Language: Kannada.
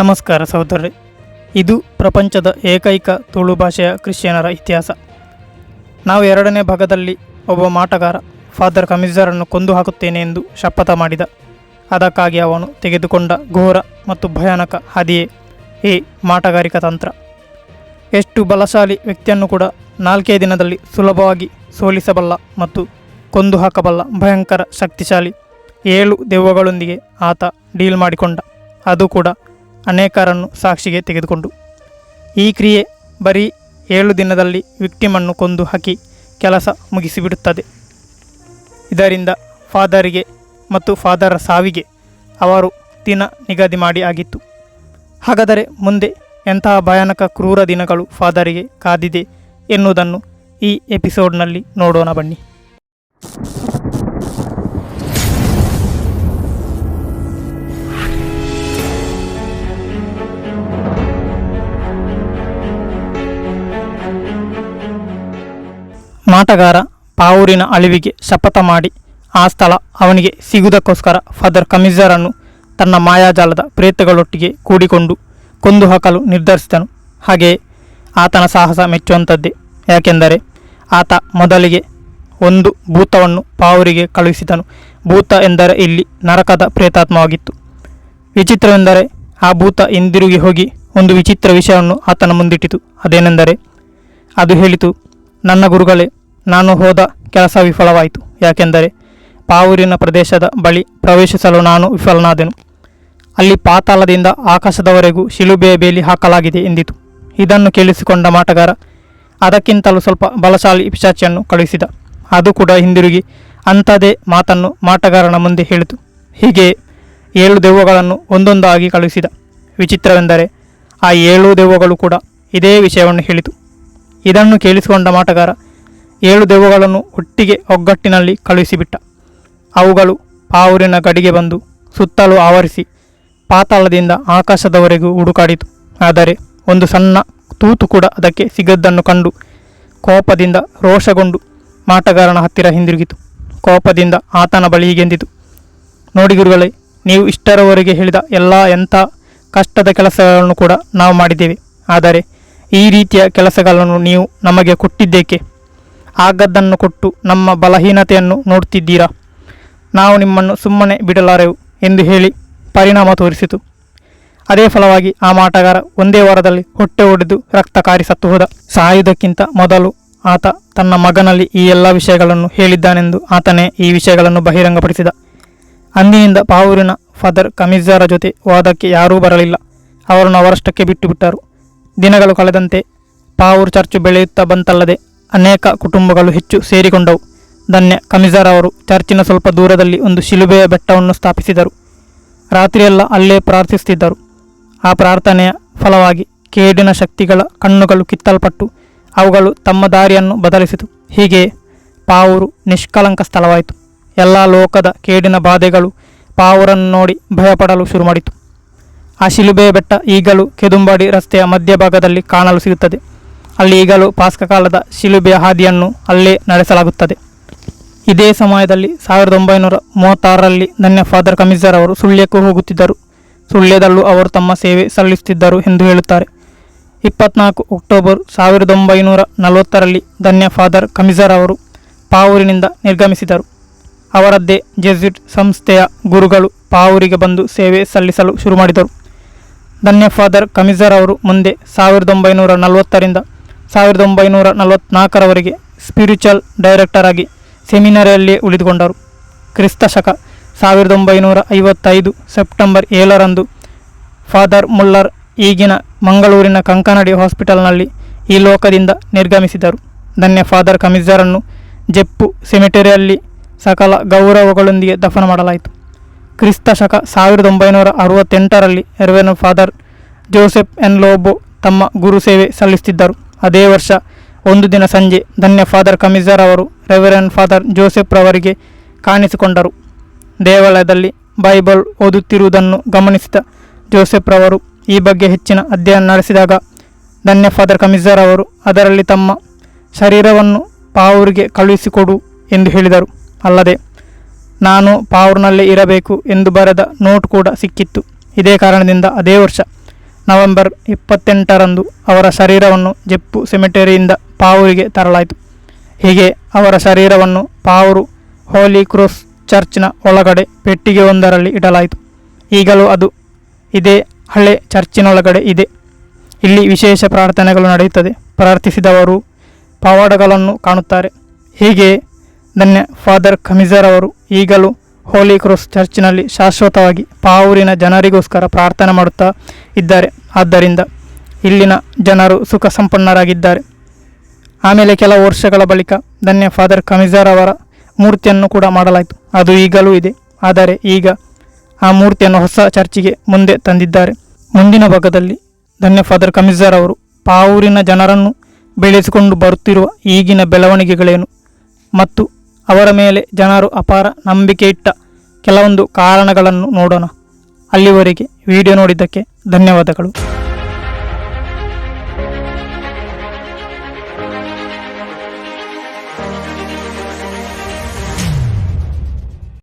ನಮಸ್ಕಾರ ಸಹೋದರರೇ. ಇದು ಪ್ರಪಂಚದ ಏಕೈಕ ತುಳು ಭಾಷೆಯ ಕ್ರಿಶ್ಚಿಯನರ ಇತಿಹಾಸ. ನಾವು ಎರಡನೇ ಭಾಗದಲ್ಲಿ ಒಬ್ಬ ಮಾಟಗಾರ, ಫಾದರ್ ಕಮಿಜರನ್ನು ಕೊಂದು ಹಾಕುತ್ತೇನೆ ಎಂದು ಶಪಥ ಮಾಡಿದ. ಅದಕ್ಕಾಗಿ ಅವನು ತೆಗೆದುಕೊಂಡ ಘೋರ ಮತ್ತು ಭಯಾನಕ ಹಾದಿಯೇ ಈ ಮಾಟಗಾರಿಕಾ ತಂತ್ರ. ಎಷ್ಟು ಬಲಶಾಲಿ ವ್ಯಕ್ತಿಯನ್ನು ಕೂಡ ನಾಲ್ಕೇ ದಿನದಲ್ಲಿ ಸುಲಭವಾಗಿ ಸೋಲಿಸಬಲ್ಲ ಮತ್ತು ಕೊಂದು ಹಾಕಬಲ್ಲ ಭಯಂಕರ ಶಕ್ತಿಶಾಲಿ ಏಳು ದೆವ್ವಗಳೊಂದಿಗೆ ಆತ ಡೀಲ್ ಮಾಡಿಕೊಂಡ. ಅದು ಕೂಡ ಅನೇಕರನ್ನು ಸಾಕ್ಷಿಗೆ ತೆಗೆದುಕೊಂಡು. ಈ ಕ್ರಿಯೆ ಬರೀ ಏಳು ದಿನದಲ್ಲಿ ವಿಕ್ಟಿಮನ್ನು ಕೊಂದು ಹಾಕಿ ಕೆಲಸ ಮುಗಿಸಿಬಿಡುತ್ತದೆ. ಇದರಿಂದ ಫಾದರಿಗೆ ಮತ್ತು ಫಾದರ ಸಾವಿಗೆ ಅವರು ದಿನ ನಿಗದಿ ಮಾಡಿ ಆಗಿತ್ತು. ಹಾಗಾದರೆ ಮುಂದೆ ಎಂತಹ ಭಯಾನಕ ಕ್ರೂರ ದಿನಗಳು ಫಾದರಿಗೆ ಕಾದಿದೆ ಎನ್ನುವುದನ್ನು ಈ ಎಪಿಸೋಡ್ನಲ್ಲಿ ನೋಡೋಣ ಬನ್ನಿ. ಮಾಟಗಾರ ಪಾವೂರಿನ ಅಳಿವಿಗೆ ಶಪಥ ಮಾಡಿ ಆ ಸ್ಥಳ ಅವನಿಗೆ ಸಿಗುವುದಕ್ಕೋಸ್ಕರ ಫಾದರ್ ಕಮಿಜರನ್ನು ತನ್ನ ಮಾಯಾಜಾಲದ ಪ್ರೇತಗಳೊಟ್ಟಿಗೆ ಕೂಡಿಕೊಂಡು ಕೊಂದು ಹಾಕಲು ನಿರ್ಧರಿಸಿದನು. ಹಾಗೆಯೇ ಆತನ ಸಾಹಸ ಮೆಚ್ಚುವಂಥದ್ದೇ. ಯಾಕೆಂದರೆ ಆತ ಮೊದಲಿಗೆ ಒಂದು ಭೂತವನ್ನು ಪಾವೂರಿಗೆ ಕಳುಹಿಸಿದನು. ಭೂತ ಎಂದರೆ ಇಲ್ಲಿ ನರಕದ ಪ್ರೇತಾತ್ಮವಾಗಿತ್ತು. ವಿಚಿತ್ರವೆಂದರೆ ಆ ಭೂತ ಹಿಂದಿರುಗಿ ಹೋಗಿ ಒಂದು ವಿಚಿತ್ರ ವಿಷಯವನ್ನು ಆತನ ಮುಂದಿಟ್ಟಿತು. ಅದೇನೆಂದರೆ ಅದು ಹೇಳಿತು, ನನ್ನ ಗುರುಗಳೇ ನಾನು ಹೋದ ಕೆಲಸ ವಿಫಲವಾಯಿತು. ಯಾಕೆಂದರೆ ಪಾವೂರಿನ ಪ್ರದೇಶದ ಬಳಿ ಪ್ರವೇಶಿಸಲು ನಾನು ವಿಫಲನಾದೆನು. ಅಲ್ಲಿ ಪಾತಾಳದಿಂದ ಆಕಾಶದವರೆಗೂ ಶಿಲುಬೆಯ ಬೇಲಿ ಹಾಕಲಾಗಿದೆ ಎಂದಿತು. ಇದನ್ನು ಕೇಳಿಸಿಕೊಂಡ ಮಾಟಗಾರ ಅದಕ್ಕಿಂತಲೂ ಸ್ವಲ್ಪ ಬಲಶಾಲಿ ಪಿಶಾಚಿಯನ್ನು ಕಳುಹಿಸಿದ. ಅದು ಕೂಡ ಹಿಂದಿರುಗಿ ಅಂಥದೇ ಮಾತನ್ನು ಮಾಟಗಾರನ ಮುಂದೆ ಹೇಳಿತು. ಹೀಗೆ ಏಳು ದೆವ್ವಗಳನ್ನು ಒಂದೊಂದಾಗಿ ಕಳುಹಿಸಿದ. ವಿಚಿತ್ರವೆಂದರೆ ಆ ಏಳು ದೆವ್ವಗಳು ಕೂಡ ಇದೇ ವಿಷಯವನ್ನು ಹೇಳಿತು. ಇದನ್ನು ಕೇಳಿಸಿಕೊಂಡ ಮಾಟಗಾರ ಏಳು ದೆವ್ವಗಳನ್ನು ಒಟ್ಟಿಗೆ ಒಗ್ಗಟ್ಟಿನಲ್ಲಿ ಕಳುಹಿಸಿಬಿಟ್ಟ. ಅವುಗಳು ಪಾವೂರಿನ ಗಡಿಗೆ ಬಂದು ಸುತ್ತಲೂ ಆವರಿಸಿ ಪಾತಾಳದಿಂದ ಆಕಾಶದವರೆಗೂ ಹುಡುಕಾಡಿತು. ಆದರೆ ಒಂದು ಸಣ್ಣ ತೂತು ಕೂಡ ಅದಕ್ಕೆ ಸಿಗದ್ದನ್ನು ಕಂಡು ಕೋಪದಿಂದ ರೋಷಗೊಂಡು ಮಾಟಗಾರನ ಹತ್ತಿರ ಹಿಂದಿರುಗಿತು. ಕೋಪದಿಂದ ಆತನ ಬಳಿಗೆಂದಿತು ನೋಡಿ ಗುರುಗಳೇ, ನೀವು ಇಷ್ಟರವರೆಗೆ ಹೇಳಿದ ಎಲ್ಲ ಎಂಥ ಕಷ್ಟದ ಕೆಲಸಗಳನ್ನು ಕೂಡ ನಾವು ಮಾಡಿದ್ದೇವೆ. ಆದರೆ ಈ ರೀತಿಯ ಕೆಲಸಗಳನ್ನು ನೀವು ನಮಗೆ ಕೊಟ್ಟಿದ್ದೇಕೆ? ಆಗದ್ದನ್ನು ಕೊಟ್ಟು ನಮ್ಮ ಬಲಹೀನತೆಯನ್ನು ನೋಡುತ್ತಿದ್ದೀರಾ ನಾವು ನಿಮ್ಮನ್ನು ಸುಮ್ಮನೆ ಬಿಡಲಾರೆವು ಎಂದು ಹೇಳಿ ಪರಿಣಾಮ ತೋರಿಸಿತು. ಅದೇ ಫಲವಾಗಿ ಆ ಮಾಟಗಾರ ಒಂದೇ ವಾರದಲ್ಲಿ ಹೊಟ್ಟೆ ಒಡೆದು ರಕ್ತ ಕಾರಿ ಸತ್ತು ಹೋದ. ಸಾಯುವುದಕ್ಕಿಂತ ಮೊದಲು ಆತ ತನ್ನ ಮಗನಲ್ಲಿ ಈ ಎಲ್ಲ ವಿಷಯಗಳನ್ನು ಹೇಳಿದ್ದಾನೆಂದು ಆತನೇ ಈ ವಿಷಯಗಳನ್ನು ಬಹಿರಂಗಪಡಿಸಿದ. ಅಂದಿನಿಂದ ಪಾವೂರಿನ ಫಾದರ್ ಕಮಿಜಾರ ಜೊತೆ ವಾದಕ್ಕೆ ಯಾರೂ ಬರಲಿಲ್ಲ. ಅವರನ್ನು ಅವರಷ್ಟಕ್ಕೆ ಬಿಟ್ಟುಬಿಟ್ಟರು ದಿನಗಳು ಕಳೆದಂತೆ ಪಾವೂರು ಚರ್ಚು ಬೆಳೆಯುತ್ತಾ ಬಂತಲ್ಲದೆ ಅನೇಕ ಕುಟುಂಬಗಳು ಹೆಚ್ಚು ಸೇರಿಕೊಂಡವು. ಧನ್ಯ ಕಮಿಜಾರ್ ಅವರು ಚರ್ಚಿನ ಸ್ವಲ್ಪ ದೂರದಲ್ಲಿ ಒಂದು ಶಿಲುಬೆಯ ಬೆಟ್ಟವನ್ನು ಸ್ಥಾಪಿಸಿದರು. ರಾತ್ರಿಯೆಲ್ಲ ಅಲ್ಲೇ ಪ್ರಾರ್ಥಿಸುತ್ತಿದ್ದರು. ಆ ಪ್ರಾರ್ಥನೆಯ ಫಲವಾಗಿ ಕೇಡಿನ ಶಕ್ತಿಗಳ ಕಣ್ಣುಗಳು ಕಿತ್ತಲ್ಪಟ್ಟು ಅವುಗಳು ತಮ್ಮ ದಾರಿಯನ್ನು ಬದಲಿಸಿತು. ಹೀಗೆ ಪಾವೂರು ನಿಷ್ಕಲಂಕ ಸ್ಥಳವಾಯಿತು. ಎಲ್ಲ ಲೋಕದ ಕೇಡಿನ ಬಾಧೆಗಳು ಪಾವೂರನ್ನು ನೋಡಿ ಭಯಪಡಲು ಶುರು ಮಾಡಿತು ಆ ಶಿಲುಬೆಯ ಬೆಟ್ಟ ಈಗಲೂ ಕೆದುಂಬಾಡಿ ರಸ್ತೆಯ ಮಧ್ಯಭಾಗದಲ್ಲಿ ಕಾಣಲು ಸಿಗುತ್ತದೆ. ಅಲ್ಲಿ ಈಗಲೂ ಪಾಸ್ಕ ಕಾಲದ ಶಿಲುಬೆಯ ಹಾದಿಯನ್ನು ಅಲ್ಲೇ ನಡೆಸಲಾಗುತ್ತದೆ. ಇದೇ ಸಮಯದಲ್ಲಿ ಸಾವಿರದ ಒಂಬೈನೂರ ಮೂವತ್ತಾರರಲ್ಲಿ ಧನ್ಯ ಫಾದರ್ ಕಮಿಸರ್ ಅವರು ಸುಳ್ಯಕ್ಕೂ ಹೋಗುತ್ತಿದ್ದರು. ಸುಳ್ಯದಲ್ಲೂ ಅವರು ತಮ್ಮ ಸೇವೆ ಸಲ್ಲಿಸುತ್ತಿದ್ದರು ಎಂದು ಹೇಳುತ್ತಾರೆ. ಇಪ್ಪತ್ನಾಲ್ಕು ಅಕ್ಟೋಬರ್ ಸಾವಿರದ ಒಂಬೈನೂರ ನಲವತ್ತರಲ್ಲಿ ಧನ್ಯ ಫಾದರ್ ಕಮಿಜರ್ ಅವರು ಪಾವೂರಿನಿಂದ ನಿರ್ಗಮಿಸಿದರು. ಅವರದ್ದೇ ಜೆಸ್ಯುಟ್ ಸಂಸ್ಥೆಯ ಗುರುಗಳು ಪಾವೂರಿಗೆ ಬಂದು ಸೇವೆ ಸಲ್ಲಿಸಲು ಶುರು ಮಾಡಿದರು ಧನ್ಯ ಫಾದರ್ ಕಮಿಜರ್ ಅವರು ಮುಂದೆ ಸಾವಿರದ ಒಂಬೈನೂರ ನಲವತ್ತರಿಂದ ಸಾವಿರದ ಒಂಬೈನೂರ ನಲವತ್ತ್ನಾಲ್ಕರವರೆಗೆ ಸ್ಪಿರಿಚುವಲ್ ಡೈರೆಕ್ಟರ್ ಆಗಿ ಸೆಮಿನರಿಯಲ್ಲಿ ಉಳಿದುಕೊಂಡರು. ಕ್ರಿಸ್ತ ಶಕ ಸಾವಿರದ ಒಂಬೈನೂರ ಐವತ್ತೈದು ಸೆಪ್ಟೆಂಬರ್ ಏಳರಂದು ಫಾದರ್ ಮುಲ್ಲರ್ ಈಗಿನ ಮಂಗಳೂರಿನ ಕಂಕನಡಿ ಹಾಸ್ಪಿಟಲ್ನಲ್ಲಿ ಈ ಲೋಕದಿಂದ ನಿರ್ಗಮಿಸಿದರು. ಧನ್ಯ ಫಾದರ್ ಕಮಿಜರನ್ನು ಜೆಪ್ಪು ಸೆಮಿಟರಿಯಲ್ಲಿ ಸಕಲ ಗೌರವಗಳೊಂದಿಗೆ ದಫನ ಮಾಡಲಾಯಿತು. ಕ್ರಿಸ್ತ ಶಕ ಸಾವಿರದ ಒಂಬೈನೂರ ಅರವತ್ತೆಂಟರಲ್ಲಿ reverend father Joseph N Lobo ತಮ್ಮ ಗುರು ಸೇವೆ ಸಲ್ಲಿಸುತ್ತಿದ್ದರು. ಅದೇ ವರ್ಷ, ಒಂದು ದಿನ ಸಂಜೆ, ಧನ್ಯ ಫಾದರ್ ಕಮಿಸರ್ ಅವರು, ರೆವೆರನ್ ಫಾದರ್ ಜೋಸೆಫ್ ರವರಿಗೆ ಕಾಣಿಸಿಕೊಂಡರು. ದೇವಾಲಯದಲ್ಲಿ ಬೈಬಲ್ ಓದುತ್ತಿರುವುದನ್ನು ಗಮನಿಸಿದ ಜೋಸೆಫ್ ರವರು ಈ ಬಗ್ಗೆ ಹೆಚ್ಚಿನ ಅಧ್ಯಯನ ನಡೆಸಿದಾಗ, ಧನ್ಯ ಫಾದರ್ ಕಮಿಸರ್ ಅವರು ಅದರಲ್ಲಿ ತಮ್ಮ ಶರೀರವನ್ನು ಪಾವೂರಿಗೆ ಕಳುಹಿಸಿಕೊಡು ಎಂದು ಹೇಳಿದರು. ಅಲ್ಲದೆ, ನಾನು ಪಾವೂರಿನಲ್ಲೇ ಇರಬೇಕು ಎಂದು ಬರೆದ ನೋಟ್ ಕೂಡ ಸಿಕ್ಕಿತ್ತು. ಇದೇ ಕಾರಣದಿಂದ ಅದೇ ವರ್ಷ ನವೆಂಬರ್ ಇಪ್ಪತ್ತೆಂಟರಂದು ಅವರ ಶರೀರವನ್ನು ಜೆಪ್ಪು ಸೆಮಿಟರಿಯಿಂದ ಪಾವೂರಿಗೆ ತರಲಾಯಿತು. ಹೀಗೆ ಅವರ ಶರೀರವನ್ನು ಪಾವೂರು ಹೋಲಿ ಕ್ರೂಸ್ ಚರ್ಚ್ನ ಒಳಗಡೆ ಪೆಟ್ಟಿಗೆಯೊಂದರಲ್ಲಿ ಇಡಲಾಯಿತು. ಈಗಲೂ ಅದು ಇದೇ ಹಳೆ ಚರ್ಚಿನೊಳಗಡೆ ಇದೆ. ಇಲ್ಲಿ ವಿಶೇಷ ಪ್ರಾರ್ಥನೆಗಳು ನಡೆಯುತ್ತದೆ. ಪ್ರಾರ್ಥಿಸಿದವರು ಪವಾಡಗಳನ್ನು ಕಾಣುತ್ತಾರೆ. ಹೀಗೆ ಧನ್ಯ ಫಾದರ್ ಖಮಿಜರ್ ಅವರು ಈಗಲೂ ಹೋಲಿ ಕ್ರೂಸ್ ಚರ್ಚ್ನಲ್ಲಿ ಶಾಶ್ವತವಾಗಿ ಪಾವೂರಿನ ಜನರಿಗೋಸ್ಕರ ಪ್ರಾರ್ಥನೆ ಮಾಡುತ್ತಾ ಇದ್ದಾರೆ. ಆದ್ದರಿಂದ ಇಲ್ಲಿನ ಜನರು ಸುಖ ಸಂಪನ್ನರಾಗಿದ್ದಾರೆ ಆಮೇಲೆ ಕೆಲವು ವರ್ಷಗಳ ಬಳಿಕ ಧನ್ಯ ಫಾದರ್ ಕಮಿಜಾರ್ ಅವರ ಮೂರ್ತಿಯನ್ನು ಕೂಡ ಮಾಡಲಾಯಿತು. ಅದು ಈಗಲೂ ಇದೆ. ಆದರೆ ಈಗ ಆ ಮೂರ್ತಿಯನ್ನು ಹೊಸ ಚರ್ಚಿಗೆ ಮುಂದೆ ತಂದಿದ್ದಾರೆ. ಮುಂದಿನ ಭಾಗದಲ್ಲಿ ಧನ್ಯ ಫಾದರ್ ಕಮಿಜಾರ್ ಅವರು ಪಾವೂರಿನ ಜನರನ್ನು ಬೆಳೆಸಿಕೊಂಡು ಬರುತ್ತಿರುವ ಈಗಿನ ಬೆಳವಣಿಗೆಗಳೇನು? ಮತ್ತು ಅವರ ಮೇಲೆ ಜನರು ಅಪಾರ ನಂಬಿಕೆ ಇಟ್ಟ ಕೆಲವೊಂದು ಕಾರಣಗಳನ್ನು ನೋಡೋಣ. ಅಲ್ಲಿವರೆಗೆ ವಿಡಿಯೋ ನೋಡಿದ್ದಕ್ಕೆ धन्यवाद अकडू